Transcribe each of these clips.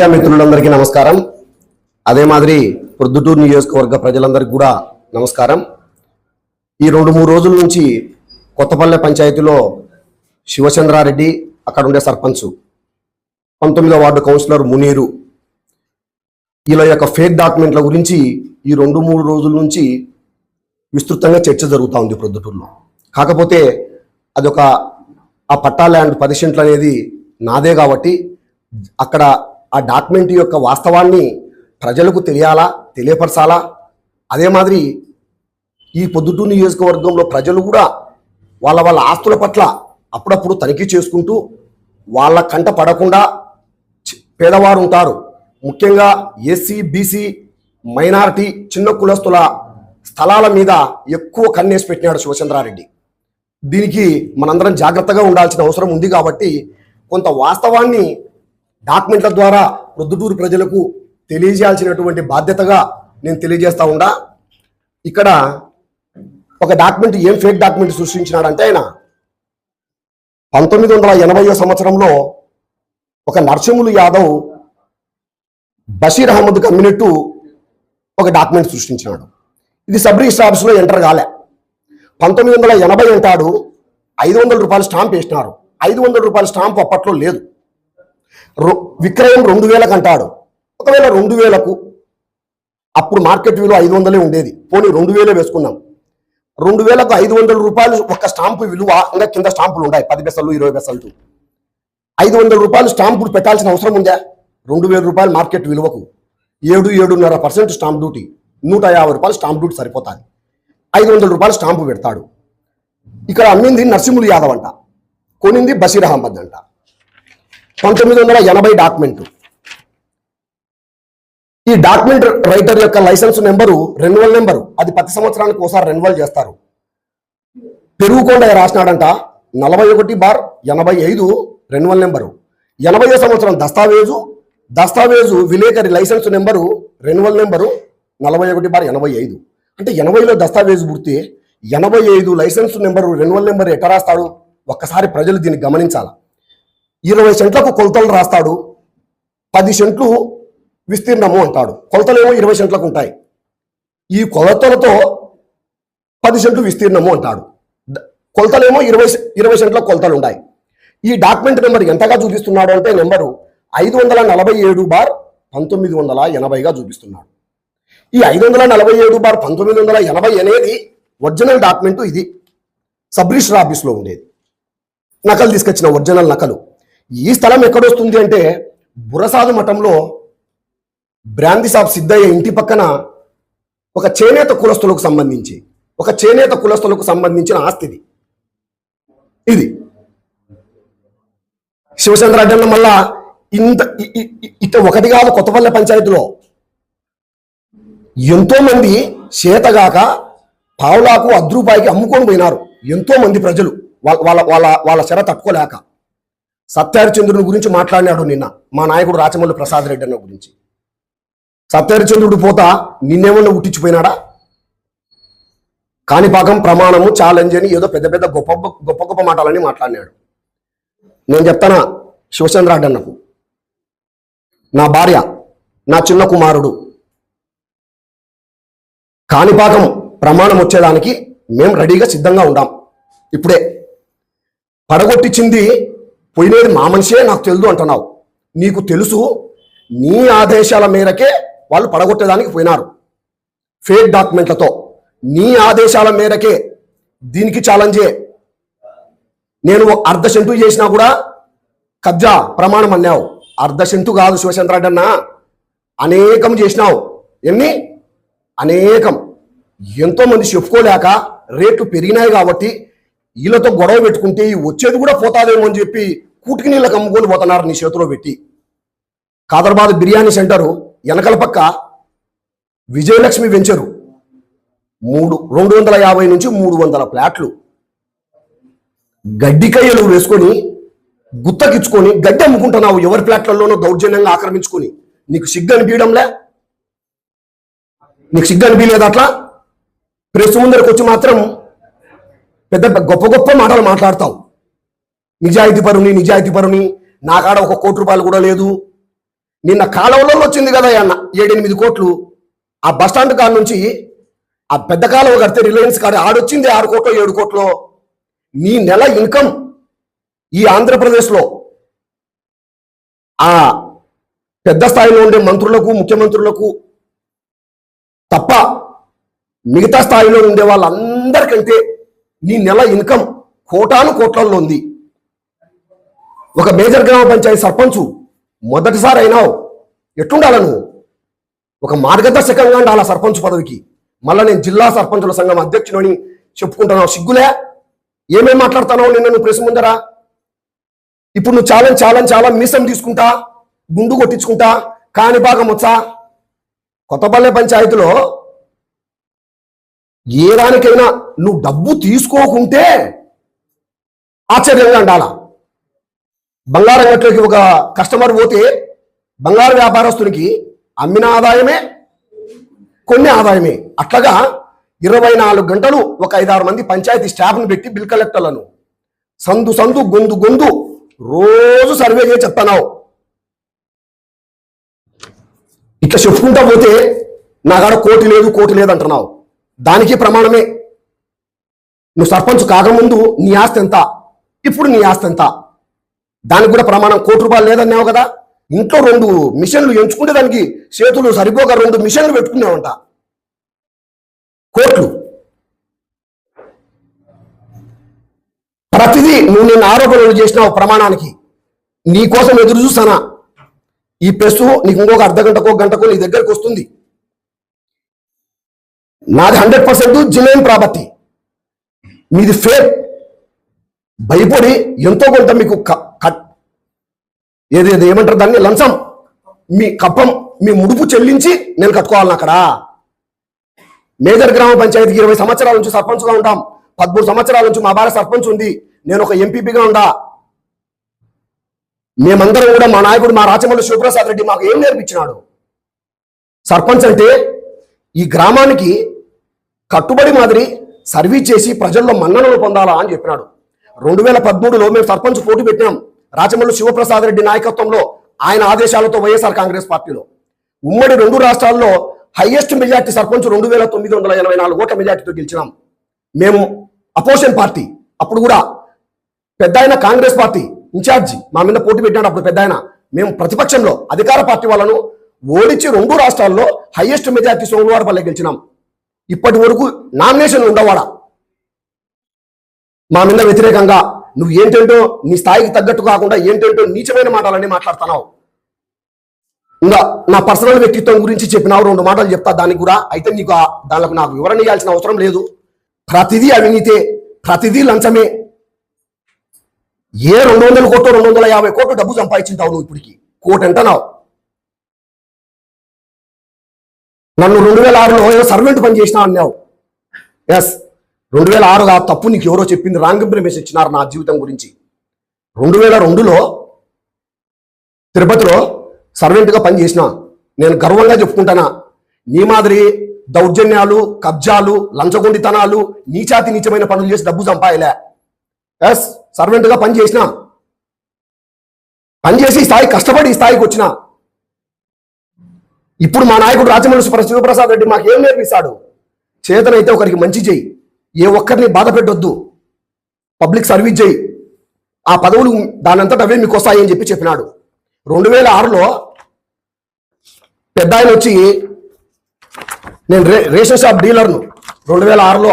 Media మిత్రులందరికీ నమస్కారం. అదే మాదిరి ప్రొద్దుటూరు నియోజకవర్గ ప్రజలందరికీ కూడా నమస్కారం. ఈ రెండు మూడు రోజుల నుంచి కొత్తపల్లె పంచాయతీలో శివచంద్రారెడ్డి అక్కడ ఉండే సర్పంచ్ పంతొమ్మిదో వార్డు కౌన్సిలర్ మునీరు. వీళ్ళ యొక్క ఫేక్ డాక్యుమెంట్ల గురించి ఈ రెండు మూడు రోజుల నుంచి విస్తృతంగా చర్చ జరుగుతూ ఉంది ప్రొద్దుటూరులో. కాకపోతే అదొక ఆ పట్టా ల్యాండ్ పది సెంట్లు అనేది నాదే కాబట్టి అక్కడ ఆ డాక్యుమెంట్ యొక్క వాస్తవాన్ని ప్రజలకు తెలియాలా తెలియపరచాలా? అదే మాదిరి ఈ పొద్దుటూరు నియోజకవర్గంలో ప్రజలు కూడా వాళ్ళ వాళ్ళ ఆస్తుల పట్ల అప్పుడప్పుడు తనిఖీ చేసుకుంటూ వాళ్ళ కంట పడకుండా పేదవారు ఉంటారు ముఖ్యంగా ఎస్సీ బీసీ మైనారిటీ చిన్న కులస్తుల స్థలాల మీద ఎక్కువ కన్నేసి పెట్టినాడు శివచంద్రారెడ్డి. దీనికి మనందరం జాగ్రత్తగా ఉండాల్సిన అవసరం ఉంది కాబట్టి కొంత వాస్తవాన్ని డాక్యుమెంట్ల ద్వారా ప్రొద్దుటూరు ప్రజలకు తెలియజేయాల్సినటువంటి బాధ్యతగా నేను తెలియజేస్తా ఉండా. ఇక్కడ ఒక డాక్యుమెంట్ ఏం ఫేక్ డాక్యుమెంట్ సృష్టించినాడంటే ఆయన పంతొమ్మిది వందల ఎనభైవ సంవత్సరంలో ఒక నరసింహులు యాదవ్ బషీర్ అహ్మద్ కమ్యూనిట్టు ఒక డాక్యుమెంట్ సృష్టించినాడు. ఇది సబ్ రిజిస్టర్ ఆఫీస్లో ఎంటర్ కాలే. పంతొమ్మిది వందల ఎనభై అంటాడు ఐదు వందల రూపాయలు స్టాంప్ వేసినారు. ఐదు వందల రూపాయల స్టాంప్ అప్పట్లో లేదు. విక్రయం రెండు వేలకు అంటాడు. ఒకవేళ రెండు వేలకు అప్పుడు మార్కెట్ విలువ ఐదు వందలే ఉండేది. పోనీ రెండు వేలే వేసుకున్నాం. రెండు వేలకు ఐదు వందల రూపాయలు ఒక స్టాంపు విలువ ఇంకా కింద స్టాంపులు ఉన్నాయి పది పెసలు ఇరవై పెసలు. ఐదు వందల రూపాయలు స్టాంపులు పెట్టాల్సిన అవసరం ఉందా? రెండు వేల రూపాయలు మార్కెట్ విలువకు. ఏడు ఏడున్నర పర్సెంట్ స్టాంప్ డ్యూటీ. నూట యాభై రూపాయలు స్టాంప్ డ్యూటీ సరిపోతుంది. ఐదు వందల రూపాయలు స్టాంపు పెడతాడు. ఇక్కడ అమ్మింది నరసింహులు యాదవ్ అంట. కొనింది బషీర్ అహ్మద్ అంట. పంతొమ్మిది వందల ఎనభై డాక్యుమెంట్ ఈ డాక్యుమెంట్ రైటర్ యొక్క లైసెన్స్ నెంబరు రెన్యువల్ నెంబరు అది ప్రతి సంవత్సరానికి ఒకసారి రెన్యువల్ చేస్తారు. పెరుగుకొండ రాసినాడంట నలభై ఒకటి బార్ ఎనభై ఐదు రెన్యువల్ నెంబరు ఎనభై సంవత్సరం దస్తావేజు దస్తావేజు విలేకరి లైసెన్స్ నెంబరు రెన్యువల్ నెంబరు నలభై ఒకటి బార్ ఎనభై ఐదు. అంటే ఎనభైలో దస్తావేజు పూర్తి ఎనభై ఐదు లైసెన్స్ నెంబరు రెన్యువల్ నెంబర్ ఎక్కడ రాస్తాడు? ఒక్కసారి ప్రజలు దీన్ని గమనించాలా? ఇరవై సెంట్లకు కొలతలు రాస్తాడు పది సెంట్లు విస్తీర్ణము అంటాడు. కొలతలేమో ఇరవై సెంట్లకు ఉంటాయి. ఈ కొలతలతో పది సెంట్లు విస్తీర్ణము అంటాడు. కొలతలేమో ఇరవై ఇరవై సెంట్ల కొలతలు ఉన్నాయి ఈ డాక్యుమెంట్ నెంబర్ ఎంతగా చూపిస్తున్నాడు అంటే నెంబరు ఐదు వందల నలభై ఏడు బార్ పంతొమ్మిది వందల ఎనభైగా చూపిస్తున్నాడు. ఈ ఐదు వందల నలభై ఏడు బార్ పంతొమ్మిది వందల ఎనభై అనేది ఒరిజినల్ డాక్యుమెంట్ ఇది. సబ్ రిజిస్టర్ ఆఫీస్లో ఉండేది. నకలు తీసుకొచ్చిన ఒరిజినల్ నకలు. ఈ స్థలం ఎక్కడొస్తుంది అంటే బురసాదు మఠంలో బ్రాంతి సాబ్ సిద్ధయ్య ఇంటి పక్కన ఒక చేనేత కులస్తులకు సంబంధించి ఒక చేనేత కులస్తులకు సంబంధించిన ఆస్తిది ఇది. శివచంద్ర అడ్డన్న మళ్ళా ఇంత ఇ- ఇట ఒకటి కాదు కొత్తపల్లె పంచాయతీలో. ఎంతో మంది చేతగాక పావులాకు అద్రూపాయికి అమ్ముకొని పోయినారు. ఎంతో మంది ప్రజలు. వాళ్ళ వాళ్ళ వాళ్ళ వాళ్ళ చెర తట్టుకోలేక. సత్యారిచంద్రుని గురించి మాట్లాడినాడు నిన్న మా నాయకుడు రాచమల్లి ప్రసాద్ రెడ్డి అన్న గురించి. సత్యారిచంద్రుడు పోతా నిన్నేమన్నా ఉట్టించిపోయినాడా? కాణిపాకం ప్రమాణము ఛాలెంజ్ అని ఏదో పెద్ద పెద్ద గొప్ప గొప్ప గొప్ప మాటలని మాట్లాడినాడు. నేను చెప్తానా శివచంద్ర అన్నకు? నా భార్య నా చిన్న కుమారుడు. కాణిపాకం ప్రమాణం వచ్చేదానికి మేము రెడీగా సిద్ధంగా ఉండాం. ఇప్పుడే. పడగొట్టించింది పోయినది మా మనిషే నాకు తెలుసు అంటున్నావు. నీకు తెలుసు నీ ఆదేశాల మేరకే వాళ్ళు పడగొట్టేదానికి పోయినారు. ఫేక్ డాక్యుమెంట్లతో. నీ ఆదేశాల మేరకే దీనికి ఛాలెంజే. నేను ఒక అర్ధ సెంటు చేసినా కూడా కబ్జా ప్రమాణం అన్నావు. అర్ధ సెంటు కాదు శివచంద్ర అన్న. అనేకం చేసినావు. ఎన్ని? అనేకం. ఎంతోమంది చెప్పుకోలేక రేట్లు పెరిగినాయి కాబట్టి వీళ్ళతో గొడవ పెట్టుకుంటే వచ్చేది కూడా పోతాదేమో అని చెప్పి కూటికి నీళ్ళకి అమ్ముకొని పోతున్నారు నీ చేతిలో పెట్టి. కాదర్బాద్ బిర్యానీ సెంటరు వెనకల పక్క విజయలక్ష్మి వెంచరు. మూడు రెండు వందల యాభై నుంచి మూడు వందల ప్లాట్లు. గడ్డికయ్యలు వేసుకొని గుత్తకిచ్చుకొని గడ్డి అమ్ముకుంటున్నావు ఎవరి ప్లాట్లలోనో దౌర్జన్యంగా ఆక్రమించుకొని. నీకు సిగ్గు అనిపించడంలే? నీకు సిగ్గు అనిపించలేదు అట్లా? ప్రెస్ ముందరికి వచ్చి మాత్రం పెద్ద గొప్ప గొప్ప మాటలు మాట్లాడతావు. నిజాయితీ పరుని నిజాయితీ పరుని నా కాడ ఒక కోటి రూపాయలు కూడా లేదు. నిన్న కాలువలో వచ్చింది కదా అన్న ఏడెనిమిది కోట్లు. ఆ బస్ స్టాండ్ కాడ నుంచి ఆ పెద్ద కాలువ కడితే రిలయన్స్ కాడ ఆడొచ్చింది ఆరు కోట్లు ఏడు కోట్లు. నీ నెల ఇన్కమ్ ఈ ఆంధ్రప్రదేశ్లో. ఆ పెద్ద స్థాయిలో ఉండే మంత్రులకు ముఖ్యమంత్రులకు తప్ప మిగతా స్థాయిలో ఉండే వాళ్ళందరికంటే నీ నెల ఇన్కమ్ కోటాను కోట్లలో ఉంది. ఒక మేజర్ గ్రామ పంచాయతీ సర్పంచు మొదటిసారి అయినావు ఎట్లుండాల నువ్వు? ఒక మార్గదర్శకంగా ఉండాలి సర్పంచ్ పదవికి? మళ్ళా నేను జిల్లా సర్పంచుల సంఘం అధ్యక్షుడని చెప్పుకుంటున్నావు. సిగ్గులే? ఏమేం మాట్లాడుతున్నావు నిన్న నువ్వు ప్రెస్ ముందరా? ఇప్పుడు నువ్వు చాలా చాలా చాలా మీసం తీసుకుంటా గుండు కొట్టించుకుంటా కాని భాగం వచ్చా? కొత్తపల్లె పంచాయతీలో ఏ దానికైనా నువ్వు డబ్బు తీసుకోకుంటే ఆశ్చర్యంగా ఉండాలా? బంగారం గట్లకి ఒక కస్టమర్ పోతే బంగారు వ్యాపారస్తునికి అమ్మిన ఆదాయమే కొన్ని ఆదాయమే. అట్లాగా ఇరవై నాలుగు గంటలు ఒక ఐదారు మంది పంచాయతీ స్టాఫ్ను పెట్టి బిల్ కలెక్టర్లను సందు సందు గొంతు గొంతు రోజు సర్వే చేసి చెప్తున్నావు. ఇట్లా చెప్పుకుంటా పోతే నాకాడ కోటి లేదు కోటి లేదు అంటున్నావు. దానికి ప్రమాణమే. నువ్వు సర్పంచ్ కాకముందు నీ ఆస్తి ఎంత? ఇప్పుడు నీ ఆస్తి ఎంత? దానికి కూడా ప్రమాణం కోటి రూపాయలు లేదన్నావు కదా? ఇంట్లో రెండు మిషన్లు ఎంచుకుంటే దానికి చేతులు సరిపోక రెండు మిషన్లు పెట్టుకున్నావంట. కోట్లు. ప్రతిదీ నువ్వు నేను ఆరోపణలు చేసినావు ప్రమాణానికి. నీ కోసం ఎదురు చూసానా ఈ ప్రెస్ నీకు ఇంకొక అర్ధ గంటకో గంటకో నీ దగ్గరకు వస్తుంది. నాది హండ్రెడ్ పర్సెంట్ జిలేన్ ప్రాపర్టీ. మీది ఫేక్ భయపడి ఎంతో కొంత మీకు క- కట్ ఏది ఏది ఏమంటారు దాన్ని? లంచం. మీ కప్పం మీ ముడుపు చెల్లించి నేను కట్టుకోవాలని అక్కడ. మేజర్ గ్రామ పంచాయతీకి ఇరవై సంవత్సరాల నుంచి సర్పంచ్గా ఉంటాం. పదమూడు సంవత్సరాల నుంచి మా భార్య సర్పంచ్ ఉంది. నేను ఒక ఎంపీపీగా ఉండా. మేమందరం కూడా మా నాయకుడు మా రాచమల్లి శివప్రసాద్ రెడ్డి మాకు ఏం నేర్పించినాడు? సర్పంచ్ అంటే ఈ గ్రామానికి కట్టుబడి మాదిరి సర్వీస్ చేసి ప్రజల్లో మన్ననలు పొందాలా అని చెప్పినాడు. రెండు వేల పదమూడులో మేము సర్పంచ్ పోటీ పెట్టినాం. రాచమల్లు శివప్రసాద్ రెడ్డి నాయకత్వంలో ఆయన ఆదేశాలతో వైఎస్ఆర్ కాంగ్రెస్ పార్టీలో. ఉమ్మడి రెండు రాష్ట్రాల్లో హైయెస్ట్ మెజార్టీ సర్పంచ్ రెండు వేల తొమ్మిది వందల ఎనభై నాలుగు ఓట్ల మెజార్టీతో గెలిచినాం. మేము అపోజిషన్ పార్టీ. అప్పుడు కూడా పెద్ద ఆయన కాంగ్రెస్ పార్టీ ఇన్ఛార్జి మా మీద పోటీ పెట్టాడు అప్పుడు పెద్ద ఆయన. మేము ప్రతిపక్షంలో అధికార పార్టీ వాళ్ళను ఓడించి రెండు రాష్ట్రాల్లో హైయెస్ట్ మెజార్టీ సోమవారపల్లె గెలిచినాం. ఇప్పటి వరకు నామినేషన్లు ఉండవాడా? మా మీద వ్యతిరేకంగా నువ్వు ఏంటంటో నీ స్థాయికి తగ్గట్టు కాకుండా ఏంటంటో నీచమైన మాటలన్నీ మాట్లాడుతున్నావు. ఇంకా నా పర్సనల్ వ్యక్తిత్వం గురించి చెప్పినావు రెండు మాటలు చెప్తా దానికి కూడా. అయితే నీకు దానికి నాకు వివరణ ఇవ్వాల్సిన అవసరం లేదు. ప్రతిదీ అవినీతే ప్రతిదీ లంచమే. ఏ రెండు వందల కోట్లు రెండు వందల యాభై కోట్లు డబ్బు సంపాదించింటావు నువ్వు ఇప్పటికి? కోటి అంటున్నావు నన్ను రెండు వేల ఆరులో ఏదో సర్వెంట్ పని చేసినా అన్నావు. ఎస్ రెండు వేల ఆరు ఆ తప్పు నీకు ఎవరో చెప్పింది రాంగ్ ఇన్ఫర్మేషన్ ఇచ్చినారు నా జీవితం గురించి. రెండు వేల రెండులో తిరుపతిలో సర్వెంట్గా పనిచేసిన నేను గర్వంగా చెప్పుకుంటానా? నీ మాదిరి దౌర్జన్యాలు కబ్జాలు లంచగొండితనాలు నీచాతి నీచమైన పనులు చేసి డబ్బు సంపాయలే. ఎస్ సర్వెంట్గా పని పనిచేసి పని చేసి ఈ స్థాయి కష్టపడి ఈ స్థాయికి వచ్చిన. ఇప్పుడు మా నాయకుడు రాజమండ్రి శివప్రసాద్ రెడ్డి మాకు ఏం నేర్పిస్తాడు? చేతనైతే ఒకరికి మంచి చేయి. ఏ ఒక్కరిని బాధ పెట్టొద్దు. పబ్లిక్ సర్వీస్ చేయి. ఆ పదవులు దానంతట అవే మీకు వస్తాయి అని చెప్పి చెప్పినాడు. రెండు వేల ఆరులో పెద్ద ఆయన వచ్చి నేను రే రేషన్ షాప్ డీలర్ను. రెండు వేల ఆరులో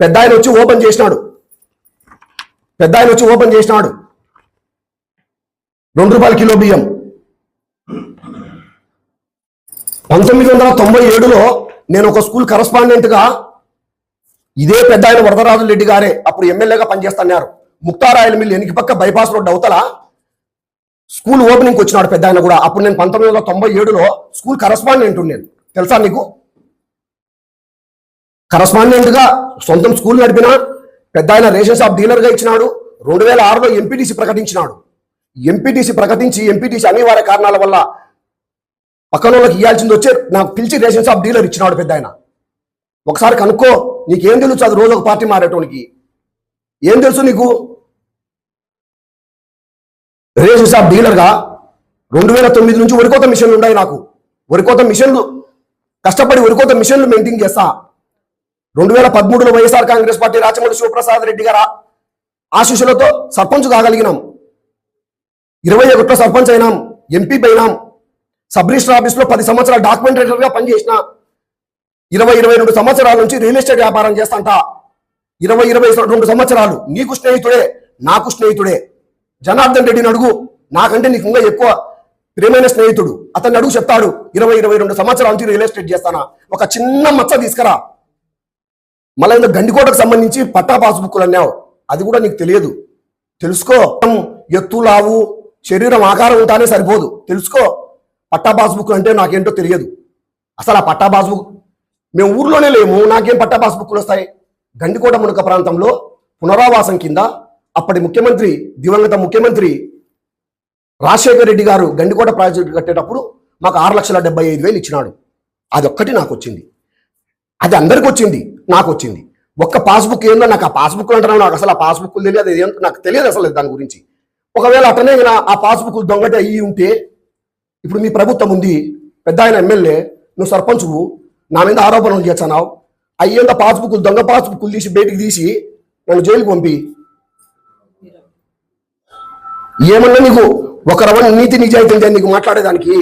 పెద్ద ఆయన వచ్చి ఓపెన్ చేసినాడు. పెద్ద ఆయన వచ్చి ఓపెన్ చేసినాడు. రెండు రూపాయల కిలో బియ్యం. పంతొమ్మిది వందల తొంభై ఏడులో నేను ఒక స్కూల్ కరస్పాండెంట్గా ఇదే పెద్ద ఆయన వరదరాజు రెడ్డి గారే అప్పుడు ఎమ్మెల్యేగా పనిచేస్తున్నారు. ముక్తారాయల మిల్లు ఎనికి పక్క బైపాస్ రోడ్ అవతల స్కూల్ ఓపెనింగ్కి వచ్చినాడు పెద్ద ఆయన కూడా. అప్పుడు నేను పంతొమ్మిది వందల తొంభై ఏడులో స్కూల్ కరస్పాండెంట్ నేను. తెలుసా నీకు? కరస్పాండెంట్గా సొంతం స్కూల్ నడిపిన పెద్ద ఆయన రేషన్ షాప్ డీలర్గా ఇచ్చినాడు. రెండు వేల ఆరులో ఎంపీటీసీ ప్రకటించినాడు. ఎంపీటీసీ ప్రకటించి ఎంపీటీసీ అనివార్య కారణాల వల్ల పక్కన వాళ్ళకి ఇవ్వాల్సింది వచ్చే నాకు పిలిచి రేషన్ షాప్ డీలర్ ఇచ్చినాడు పెద్ద ఆయన. ఒకసారి కనుక్కో నీకేం తెలుసు అది రోజు ఒక పార్టీ మారేటోనికి? ఏం తెలుసు నీకు? రేషన్ షాప్ డీలర్గా రెండు వేల తొమ్మిది నుంచి వరికోత మిషన్లు ఉన్నాయి నాకు. వరికోత మిషన్లు కష్టపడి వరికోత మిషన్లు మెయింటైన్ చేస్తా. రెండు వేల పదమూడులో వైఎస్ఆర్ కాంగ్రెస్ పార్టీ రాచమల్లి శివప్రసాద్ రెడ్డి గారు ఆశీస్సులతో సర్పంచ్ కాగలిగినాం ఇరవై ఒకటిలో సర్పంచ్ అయినాం ఎంపీ అయినాం. సబ్ రిజిస్టర్ ఆఫీస్లో పది సంవత్సరాలు డాక్యుమెంటేటర్గా పనిచేసిన ఇరవై ఇరవై రెండు సంవత్సరాల నుంచి రియల్ ఎస్టేట్ వ్యాపారం చేస్తాంట ఇరవై ఇరవై రెండు సంవత్సరాలు నీకు స్నేహితుడే నాకు స్నేహితుడే. జనార్దన్ రెడ్డిని అడుగు నాకంటే నీకు ఇంకా ఎక్కువ ప్రియమైన స్నేహితుడు. అతన్ని అడుగు చెప్తాడు ఇరవై ఇరవై రెండు సంవత్సరాల నుంచి రియల్ ఎస్టేట్ చేస్తానా? ఒక చిన్న మచ్చ తీసుకురా. మళ్ళీ ఇంత గండికోటకు సంబంధించి పట్టా పాస్బుక్లు అన్నావు. అది కూడా నీకు తెలియదు. తెలుసుకో ఎత్తు లావు శరీరం ఆకారం ఉంటానే సరిపోదు. తెలుసుకో. పట్టా పాస్బుక్ అంటే నాకేంటో తెలియదు. అసలు ఆ పట్టా పాస్బుక్ మేము ఊర్లోనే లేము నాకేం పట్టా పాస్బుక్లు వస్తాయి? గండికోట మునక ప్రాంతంలో పునరావాసం కింద అప్పటి ముఖ్యమంత్రి దివంగత ముఖ్యమంత్రి రాజశేఖర రెడ్డి గారు గండికోట ప్రాజెక్టు కట్టేటప్పుడు మాకు ఆరు లక్షల డెబ్బై ఐదు వేలు ఇచ్చినాడు. అదొక్కటి నాకు వచ్చింది అది అందరికి వచ్చింది నాకు వచ్చింది ఒక్క పాస్బుక్ ఏందో నాకు ఆ పాస్బుక్ అంటున్నాను నాకు అసలు ఆ పాస్బుక్ తెలియదు ఏంటో నాకు తెలియదు అసలు దాని గురించి. ఒకవేళ అతనే ఆ పాస్బుక్ దొంగట అయ్యి ఉంటే ఇప్పుడు మీ ప్రభుత్వం ఉంది పెద్ద ఆయన ఎమ్మెల్యే నువ్వు సర్పంచువు నా మీద ఆరోపణలు చేస్తున్నావు. అయ్యేంత పాస్బుక్లు దొంగ పాస్బుక్లు తీసి బయటికి తీసి నన్ను జైలుకి పంపి. ఏమన్నా నీకు ఒక రవణ నీతి నిజాయితీ నీకు మాట్లాడేదానికి?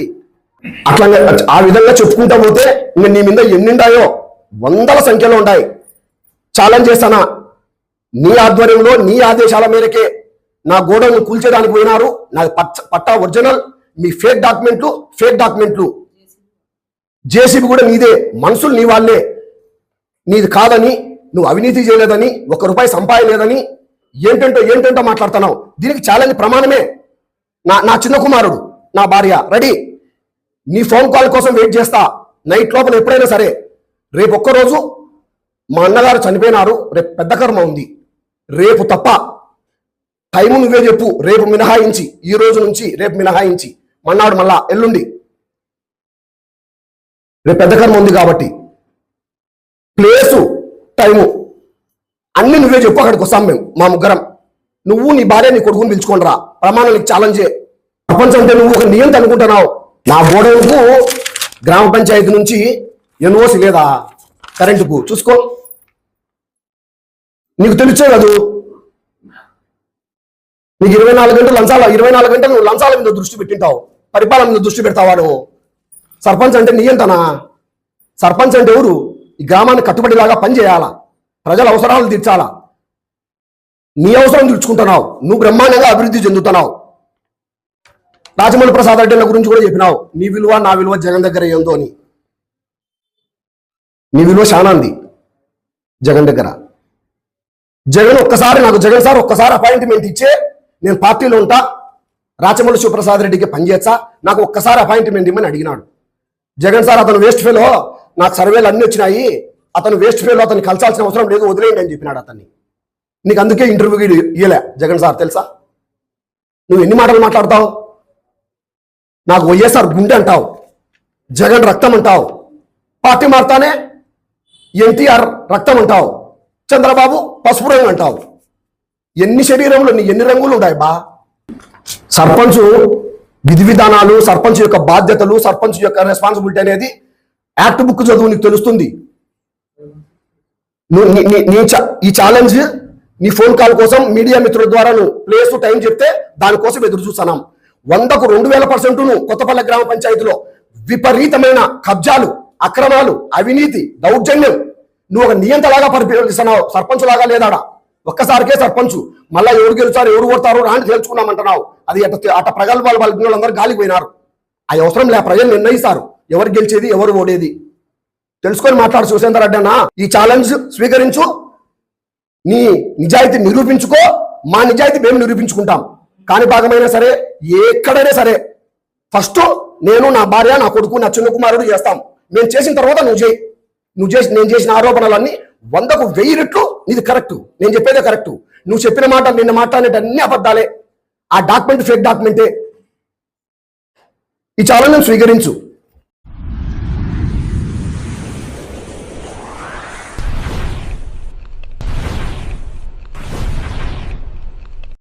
అట్లా ఆ విధంగా చెప్పుకుంటా పోతే ఇంకా నీ మీద ఎన్నిండాయో వందల సంఖ్యలో ఉంటాయి. ఛాలెంజ్ చేస్తానా? నీ ఆధ్వర్యంలో నీ ఆదేశాల మేరకే నా గోడౌన్ కూల్చేదానికి పోయినారు. నా పచ్చ పట్టా ఒరిజినల్. మీ ఫేక్ డాక్యుమెంట్లు ఫేక్ డాక్యుమెంట్లు. జేసీబీ కూడా నీదే. మనుషులు నీ వాళ్ళే. నీది కాదని నువ్వు అవినీతి చేయలేదని ఒక రూపాయి సంపాదలేదని ఏంటంటో ఏంటంటో మాట్లాడుతున్నావు. దీనికి ఛాలెంజ్ ప్రమాణమే. నా నా చిన్న కుమారుడు నా భార్య. రెడీ? నీ ఫోన్ కాల్ కోసం వెయిట్ చేస్తా. నైట్ లోపల ఎప్పుడైనా సరే. రేపు ఒక్కరోజు మా అన్నగారు చనిపోయినారు. రేపు పెద్ద కర్మ ఉంది. రేపు తప్ప. టైము నువ్వే చెప్పు. రేపు మినహాయించి. ఈ రోజు నుంచి రేపు మినహాయించి. మన్నాడు మళ్ళా ఎల్లుండి. రేపు పెద్ద కర్మ ఉంది కాబట్టి. ప్లేసు టైము అన్ని నువ్వే చెప్పు అక్కడికి వస్తాం మేము మా ముగ్గురం. నువ్వు నీ భార్య నీ కొడుకుని పిలుచుకొని రా ప్రమాణం నీకు ఛాలెంజే ప్రపంచం అంటే నువ్వు ఒక నియంత అనుకుంటున్నావు. నా గోడౌన్కు గ్రామ పంచాయతీ నుంచి ఎన్ఓసి లేదా కరెంటుకు చూసుకో. నీకు తెలుసే కదూ? నీకు ఇరవై నాలుగు గంటలు లంచాల ఇరవై నాలుగు గంటలు నువ్వు లంచాల మీద దృష్టి పెట్టింటావు. పరిపాలన మీద దృష్టి పెడతావాడు? సర్పంచ్ అంటే నియంతనా సర్పంచ్ అంటే ఎవరు? ఈ గ్రామాన్ని కట్టుబడిలాగా పనిచేయాలా? ప్రజల అవసరాలు తీర్చాలా? నీ అవసరం తీర్చుకుంటున్నావు. నువ్వు బ్రహ్మాండంగా అభివృద్ధి చెందుతున్నావు. రాజమౌళి ప్రసాద్ రెడ్డి గురించి కూడా చెప్పినావు. నీ విలువ నా విలువ జగన్ దగ్గర ఏందో అని. నీ విలువ చాలా ఉంది జగన్ దగ్గర. జగన్ ఒక్కసారి నాకు జగన్ సార్ ఒక్కసారి అపాయింట్మెంట్ ఇచ్చే నేను పార్టీలో ఉంటా. రాచమల్లి శివప్రసాద్ రెడ్డికి పనిచేస్తా నాకు ఒక్కసారి అపాయింట్మెంట్ ఇమ్మని అడిగినాడు. జగన్ సార్ అతను వేస్ట్ ఫెలో. నాకు సర్వేలు అన్ని వచ్చినాయి. అతను వేస్ట్ ఫెలో అతను కలసాల్సిన అవసరం లేదు వదిలేయండి అని చెప్పినాడు అతన్ని. నీకు అందుకే ఇంటర్వ్యూ ఇయ్యలే జగన్ సార్ తెలుసా? నువ్వు ఎన్ని మాటలు మాట్లాడతావు? నాకు వైఎస్ఆర్ గుండె అంటావు జగన్ రక్తం అంటావు పార్టీ మారుతానే ఎన్టీఆర్ రక్తం అంటావు చంద్రబాబు పసుపు రంగు అంటావు. ఎన్ని శరీరంలో నీ ఎన్ని రంగులు ఉన్నాయి బా? సర్పంచ్ విధి విధానాలు సర్పంచ్ యొక్క బాధ్యతలు సర్పంచ్ యొక్క రెస్పాన్సిబిలిటీ అనేది యాక్ట్ బుక్ చదువు నీకు తెలుస్తుంది. నువ్వు నీ- ఈ ఛాలెంజ్ నీ ఫోన్ కాల్ కోసం మీడియా మిత్రుల ద్వారా నువ్వు ప్లేస్ టైం చెప్తే దానికోసం ఎదురు చూస్తున్నాం. వందకు రెండు వేల పర్సెంట్ కొత్తపల్లి కొత్తపల్లె గ్రామ పంచాయతీలో విపరీతమైన కబ్జాలు అక్రమాలు అవినీతి దౌర్జన్యం నువ్వు ఒక నియంతలాగా పరిపాలిస్తున్నావు. సర్పంచ్ లాగా లేదాడా? ఒక్కసారికే సర్పంచ్. మళ్ళా ఎవరు గెలుస్తారు ఎవరు కొడతారు రాని తేల్చుకున్నామంటున్నావు. అది అట అట ప్రగల్భాలు వాళ్ళ వాళ్ళందరూ గాలికి పోయినారు. ఆ అవసరం లే ప్రజలు నిర్ణయిస్తారు. ఎవరు గెలిచేది ఎవరు ఓడేది. తెలుసుకొని మాట్లాడు సుశేందర్ రెడ్డి అన్న. ఈ ఛాలెంజ్ స్వీకరించు. నీ నిజాయితీ నిరూపించుకో. మా నిజాయితీ మేము నిరూపించుకుంటాం. కాని భాగమైనా సరే ఎక్కడైనా సరే ఫస్ట్ నేను నా భార్య నా కొడుకు నా చిన్న కుమారుడు చేస్తాం. మేము చేసిన తర్వాత నువ్వు చేయి. నువ్వు చేసి నేను చేసిన ఆరోపణలన్నీ వందకు వెయ్యి రెట్లు నీది కరెక్ట్ నేను చెప్పేదే కరెక్ట్ నువ్వు చెప్పిన మాట నిన్న మాట్లాడేట అన్ని అబద్ధాలే. ఆ డాక్యుమెంట్ ఫేక్ డాక్యుమెంటే ఈ ఛాలెంజ్ స్వీకరించు.